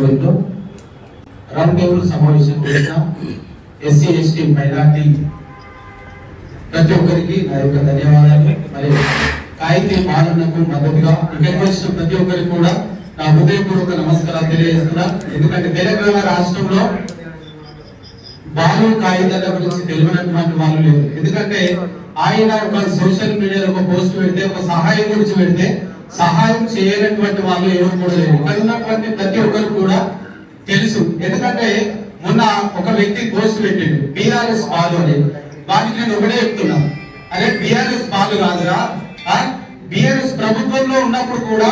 ఆధ్వర్యంలో round table సమావేశం చేసిన ఎస్సీ ఎస్టీ మైనార్టీ ప్రతి ఒక్కరికి నా యొక్క ధన్యవాదాలు. మరి కాయితీ పాలనకు మద్దతుగా ఇక్కడికి వచ్చిన ప్రతి ఒక్కరికి కూడా నా హృదయపూర్వక నమస్కారాలు తెలియజేస్తున్నా. ఎందుకంటే తెలంగాణ రాష్ట్రంలో బాలు కాగితాల గురించి తెలియనటువంటి వాళ్ళు లేరు. ఎందుకంటే ఆయన ఒక సోషల్ మీడియాలో ఒక పోస్ట్ పెడితే ఒక సహాయం గురించి పెడితే సహాయం చేయనటువంటి వాళ్ళు ఎవరు కూడా లేరు. ఇక్కడ ఉన్నటువంటి ప్రతి ఒక్కరు కూడా తెలుసు. ఎందుకంటే మొన్న ఒక వ్యక్తి పోస్ట్ పెట్టిండు. బీఆర్ఎస్ పాలు అని. వాటికి నేను ఒకటే చెప్తున్నా. అరే బీఆర్ఎస్ పాలు కాదురా? బీఆర్ఎస్ ప్రభుత్వంలో ఉన్నప్పుడు కూడా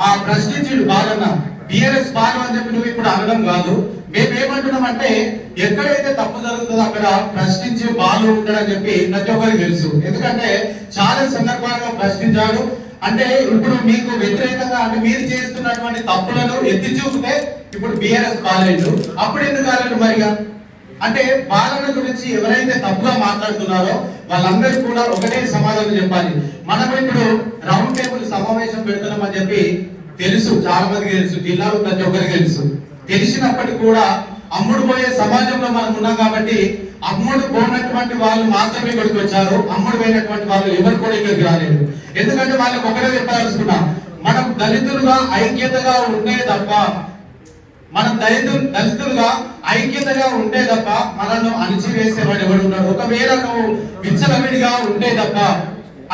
ఆ ప్రశ్నించిండు బాలన్న బీఆర్ఎస్ పాలు అని చెప్పి నువ్వు ఇప్పుడు అనడం కాదు. మేము అంటే ఎక్కడైతే తప్పు జరుగుతుందో అక్కడ ప్రశ్నించే బాలు ఉంటాడని చెప్పి ప్రతి ఒక్కరికి తెలుసు. ఎందుకంటే చాలా సందర్భాల్లో ప్రశ్నించాడు. అంటే ఇప్పుడు మీకు వ్యతిరేకంగా అంటే మీరు చేస్తున్నటువంటి తప్పులను ఎత్తి చూపితే ఇప్పుడు బిఆర్ఎస్ బాలేడు అప్పుడు ఎందుకు కాలేదు మరిగా అంటే పాలన గురించి ఎవరైతే తప్పుగా మాట్లాడుతున్నారో వాళ్ళందరికీ కూడా ఒకటే సమాధానం చెప్పాలి. మనం ఇప్పుడు రౌండ్ టేబుల్ సమావేశం పెడుతున్నామని చెప్పి తెలుసు చాలా మందికి తెలుసు జిల్లాలో ప్రతి ఒక్కరికి తెలుసు. తెలిసినప్పటికీ కూడా అమ్ముడు పోయే సమాజంలో మనం ఉన్నాం కాబట్టి అమ్ముడు పోయినటువంటి వాళ్ళు మాత్రమే ఇక్కడికి వచ్చారు. అమ్ముడు పోయినటువంటి వాళ్ళు ఎవరు కూడా ఇక్కడికి రాలేదు. ఎందుకంటే వాళ్ళకి ఒకటే చెప్పాల్సుకున్నా మనం దళితులుగా ఐక్యతగా ఉండే తప్ప మనం దళితు దళితులుగా ఐక్యతగా ఉంటే తప్ప మనల్ని అణిచివేసేవాడు ఎవడు ఉన్నాడు ఒకవేళ నువ్వు విచ్చలవిడిగా ఉంటే తప్ప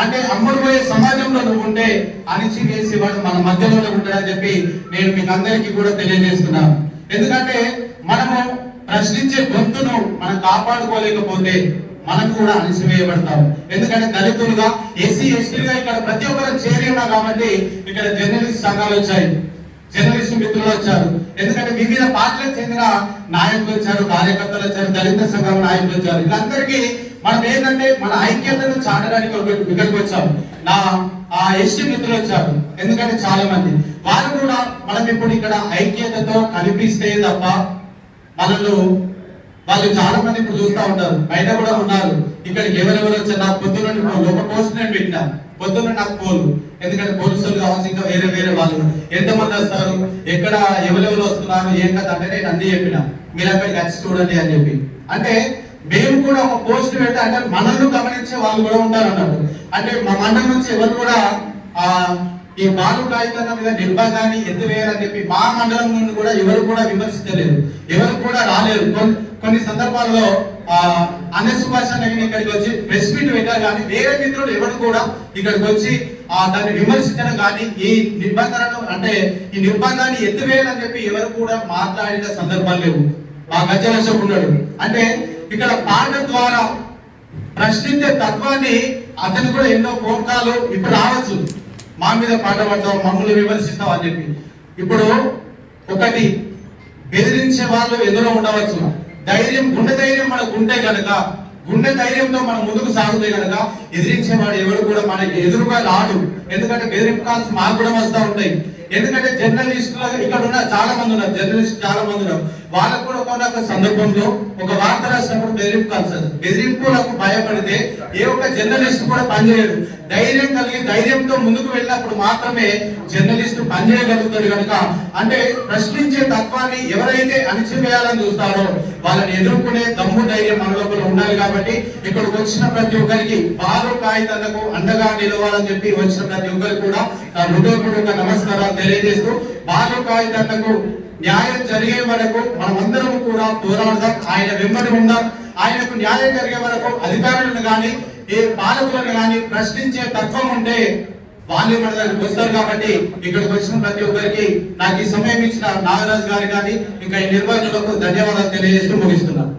అంటే అమ్ముడు పోయే సమాజంలో నువ్వు ఉంటే అణిచివేసేవాడు మన మధ్యలోనే ఉంటాడని చెప్పి నేను మీకు అందరికీ కూడా తెలియజేస్తున్నాను. ఎందుకంటే మనము ప్రశ్నించే గొంతును మనం కాపాడుకోలేకపోతే మనం కూడా అణిచివేయబడతాం ఎందుకంటే దళితులుగా ఎస్సీ ఎస్టీలుగా ఇక్కడ ప్రతి ఒక్కరు చేరి కాబట్టి ఇక్కడ జర్నలిస్ట్ సంఘాలు వచ్చాయి. జర్నలిస్ట్ మిత్రులు వచ్చారు. ఎందుకంటే వివిధ పార్టీలకు చెందిన నాయకులు వచ్చారు కార్యకర్తలు వచ్చారు దళిత సంఘం నాయకులు వచ్చారు. వీళ్ళందరికీ మనం ఏంటంటే మన ఐక్యతను చాటడానికి ఒక- ఇక్కడికి వచ్చాము నా ఆ ఎస్టీ మిత్రులు వచ్చారు. ఎందుకంటే చాలా మంది వారు కూడా మనం ఇప్పుడు ఇక్కడ ఐక్యతతో కనిపిస్తే తప్ప మనల్ని వాళ్ళు చాలా మంది ఇప్పుడు చూస్తా ఉంటారు. బయట కూడా ఉన్నారు. ఇక్కడికి ఎవరెవరు వచ్చారు? నాకు పొద్దున్న ఒక పోస్ట్ నేను పెట్టినా. పొద్దున్న నాకు పోలు ఎందుకంటే పోలీసులు కావచ్చు ఇంకా వేరే వేరే వాళ్ళు ఎంతమంది వస్తారు? ఎక్కడ ఎవరెవరు వస్తున్నారు? ఏం కదా అంటే నేను అన్ని చెప్పిన. మీరు అక్కడికి వచ్చి చూడండి అని చెప్పి. అంటే మేము కూడా ఒక పోస్ట్ పెడితే అంటే మనల్ని గమనించే వాళ్ళు కూడా ఉంటారు అన్నట్టు అంటే మా మండలం నుంచి ఎవరు కూడా ఆ ఈ బాలు కాగితాల మీద నిర్బంధాన్ని ఎత్తివేయాలని చెప్పి మా మండలం నుండి కూడా ఎవరు కూడా విమర్శించలేదు. ఎవరు కూడా రాలేరు కొన్ని కొన్ని సందర్భాల్లో ఆ అన్న సుభాష్ అన్న ఇక్కడికి వచ్చి ప్రెస్ మీట్ పెట్టారు కానీ వేరే మిత్రులు ఎవరు కూడా ఇక్కడికి వచ్చి ఆ దాన్ని విమర్శించడం కానీ ఈ నిబంధనను అంటే ఈ నిర్బంధాన్ని ఎత్తివేయాలని చెప్పి ఎవరు కూడా మాట్లాడిన సందర్భాలు లేవు. మా గజ్జల ఉన్నాడు. అంటే ఇక్కడ పాట ద్వారా ప్రశ్నించే తత్వాన్ని అతను కూడా ఎన్నో ఫోన్ కాల్ ఇప్పుడు రావచ్చు. మా మీద పాట పడతావు మమ్మల్ని విమర్శిస్తావు అని చెప్పి. ఇప్పుడు ఒకటి బెదిరించే వాళ్ళు ఎదురు ఉండవచ్చు. ధైర్యం గుండె ధైర్యం మనకు ఉంటే కనుక గుండె ధైర్యంతో మనం ముందుకు సాగుతే కనుక ఎదిరించేవాడు ఎవరు కూడా మనకి ఎదురుగా రాడు. ఎందుకంటే బెదిరింపు కాల్స్ మాకు కూడా వస్తూ ఉంటాయి. ఎందుకంటే జర్నలిస్టులు ఇక్కడ ఉన్న చాలా మంది ఉన్నారు జర్నలిస్ట్ చాలా మంది ఉన్నారు. వాళ్ళకు కూడా ఒక సందర్భంలో ఒక వార్త రాసినప్పుడు బెదిరింపు బెదిరింపులకు భయపడితే ఏ ఒక్క జర్నలిస్ట్ కూడా పనిచేయడు. ధైర్యం కలిగి ధైర్యంతో ముందుకు వెళ్ళినప్పుడు మాత్రమే జర్నలిస్ట్ పనిచేయగలుగుతాడు కనుక అంటే ప్రశ్నించే తత్వాన్ని ఎవరైతే అణిచివేయాలని చూస్తారో వాళ్ళని ఎదుర్కొనే దమ్ము ధైర్యం మన లోపల ఉండాలి కాబట్టి ఇక్కడికి వచ్చిన ప్రతి ఒక్కరికి బాలు కాగితాలకు అండగా నిలవాలని చెప్పి వచ్చిన ప్రతి ఒక్కరికి కూడా నా హృదయపూర్వక నమస్కారాలు తెలియజేస్తూ బాలు కాగితాలకు న్యాయం జరిగే వరకు మనమందరం కూడా పోరాడదాం. ఆయన వెంబడి ఉందాం. ఆయనకు న్యాయం జరిగే వరకు అధికారులను కానీ ఏ పాలకులను కానీ ప్రశ్నించే తత్వం ఉంటే వాళ్ళే మన దగ్గరికి వస్తారు కాబట్టి ఇక్కడికి వచ్చిన ప్రతి ఒక్కరికి నాకు ఈ సమయం ఇచ్చిన నాగరాజు గారి కానీ ఇంకా ఈ నిర్వాహకులకు ధన్యవాదాలు తెలియజేస్తూ ముగిస్తున్నాను.